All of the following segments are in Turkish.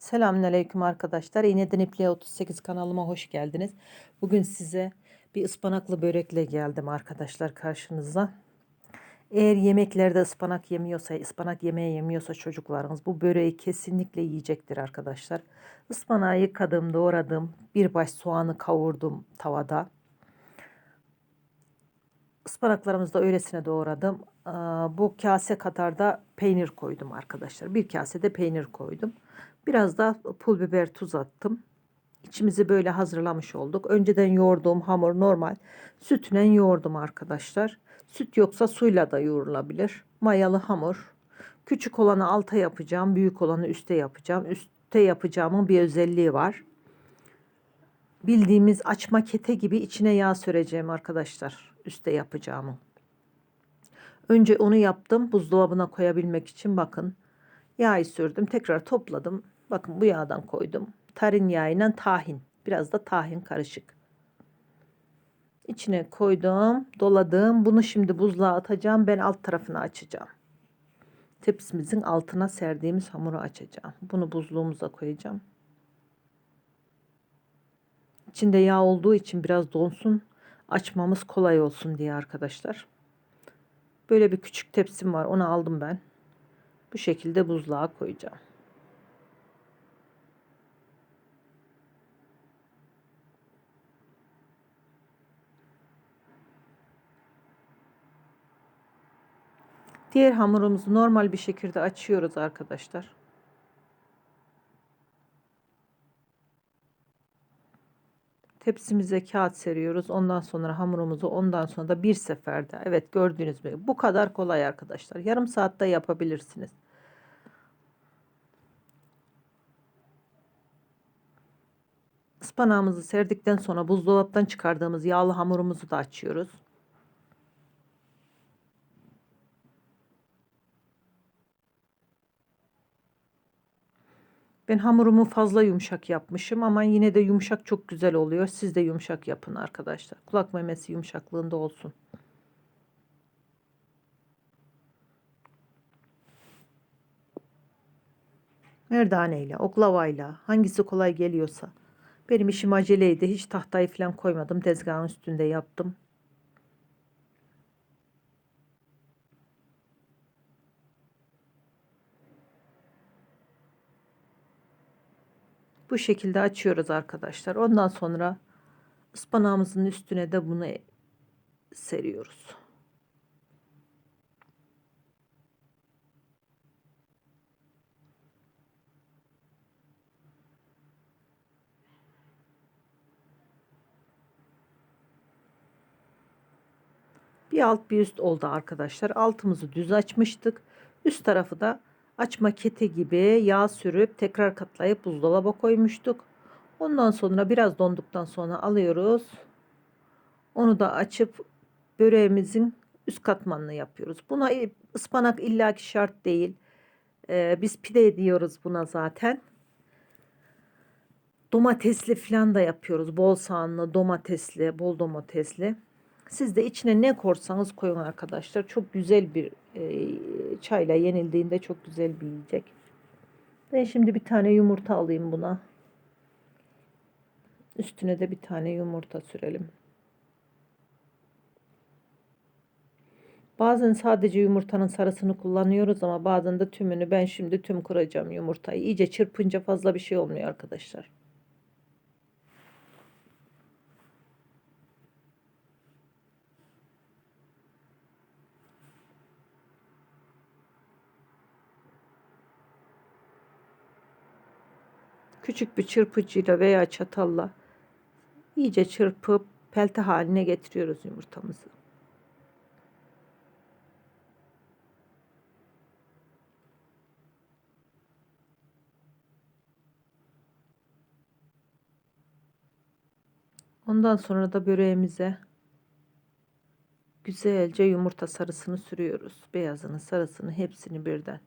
Selamünaleyküm arkadaşlar. İğneden İpliğe 38 kanalıma hoş geldiniz. Bugün size bir ıspanaklı börekle geldim arkadaşlar karşınıza. Eğer yemeklerde ıspanak yemiyorsa, ıspanak yemeği yemiyorsa çocuklarınız bu böreği kesinlikle yiyecektir arkadaşlar. Ispanağı yıkadım, doğradım. Bir baş soğanı kavurdum tavada. Ispanaklarımızı da öylesine doğradım. Bu kase kadar da peynir koydum arkadaşlar. Bir kase de peynir koydum. Biraz da pul biber tuz attım. İçimizi böyle hazırlamış olduk. Önceden yoğurduğum hamur normal. Sütle yoğurdum arkadaşlar. Süt yoksa suyla da yoğrulabilir. Mayalı hamur. Küçük olanı alta yapacağım. Büyük olanı üste yapacağım. Üste yapacağımın bir özelliği var. Bildiğimiz açma kete gibi içine yağ süreceğim arkadaşlar. Üste yapacağımı. Önce onu yaptım buzdolabına koyabilmek için bakın. Yağı sürdüm tekrar topladım. Bakın bu yağdan koydum. Tarin yağıyla tahin. Biraz da tahin karışık. İçine koydum, doladım. Bunu şimdi buzluğa atacağım. Ben alt tarafını açacağım. Tepsimizin altına serdiğimiz hamuru açacağım. Bunu buzluğumuza koyacağım. İçinde yağ olduğu için biraz donsun. Açmamız kolay olsun diye arkadaşlar. Böyle bir küçük tepsim var. Onu aldım ben. Bu şekilde buzluğa koyacağım. Diğer hamurumuzu normal bir şekilde açıyoruz arkadaşlar. Tepsimize kağıt seriyoruz. Ondan sonra hamurumuzu ondan sonra da bir seferde. Evet gördüğünüz gibi bu kadar kolay arkadaşlar. Yarım saatte yapabilirsiniz. Ispanağımızı serdikten sonra buzdolaptan çıkardığımız yağlı hamurumuzu da açıyoruz. Ben hamurumu fazla yumuşak yapmışım ama yine de yumuşak çok güzel oluyor. Siz de yumuşak yapın arkadaşlar. Kulak memesi yumuşaklığında olsun. Merdaneyle, oklavayla hangisi kolay geliyorsa. Benim işim aceleydi. Hiç tahtayı falan koymadım. Tezgahın üstünde yaptım. Bu şekilde açıyoruz arkadaşlar. Ondan sonra ıspanağımızın üstüne de bunu seriyoruz. Bir alt bir üst oldu arkadaşlar. Altımızı düz açmıştık. Üst tarafı da açma kete gibi yağ sürüp tekrar katlayıp buzdolaba koymuştuk. Ondan sonra biraz donduktan sonra alıyoruz. Onu da açıp böreğimizin üst katmanını yapıyoruz. Buna ıspanak illaki şart değil. Ee, biz pide diyoruz buna zaten. Domatesli falan da yapıyoruz. Bol soğanlı, domatesli, bol domatesli. Siz de içine ne korsanız koyun arkadaşlar. Çok güzel bir e, çayla yenildiğinde çok güzel bir yiyecek. Ben şimdi bir tane yumurta alayım buna. Üstüne de bir tane yumurta sürelim. Bazen sadece yumurtanın sarısını kullanıyoruz ama bazen de tümünü ben şimdi tüm kuracağım yumurtayı. İyice çırpınca fazla bir şey olmuyor arkadaşlar. Küçük bir çırpıcıyla veya çatalla iyice çırpıp pelte haline getiriyoruz yumurtamızı. Ondan sonra da böreğimize güzelce yumurta sarısını sürüyoruz. Beyazını, sarısını hepsini birden.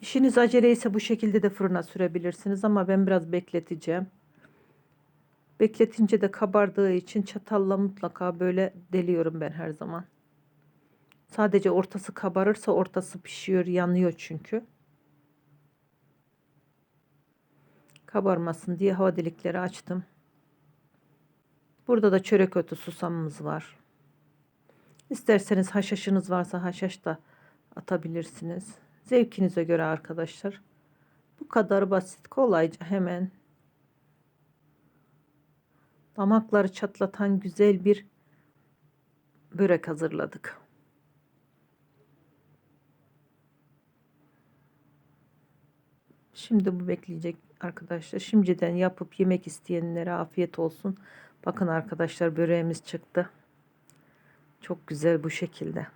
İşiniz aceleyse bu şekilde de fırına sürebilirsiniz ama ben biraz bekleteceğim. Bekletince de kabardığı için çatalla mutlaka böyle deliyorum ben her zaman. Sadece ortası kabarırsa ortası pişiyor, yanıyor çünkü. Kabarmasın diye hava delikleri açtım. Burada da çörek otu susamımız var. İsterseniz haşhaşınız varsa haşhaş da atabilirsiniz. Zevkinize göre arkadaşlar. Bu kadar basit, kolayca hemen damakları çatlatan güzel bir börek hazırladık. Şimdi bu bekleyecek arkadaşlar. Şimdiden yapıp yemek isteyenlere afiyet olsun. Bakın arkadaşlar böreğimiz çıktı. Çok güzel bu şekilde.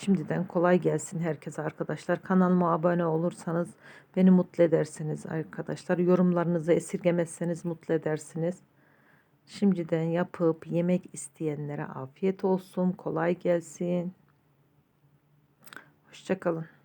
Şimdiden kolay gelsin herkese arkadaşlar. Kanalıma abone olursanız beni mutlu edersiniz arkadaşlar. Yorumlarınızı esirgemezseniz mutlu edersiniz. Şimdiden yapıp yemek isteyenlere afiyet olsun. Kolay gelsin. Hoşçakalın.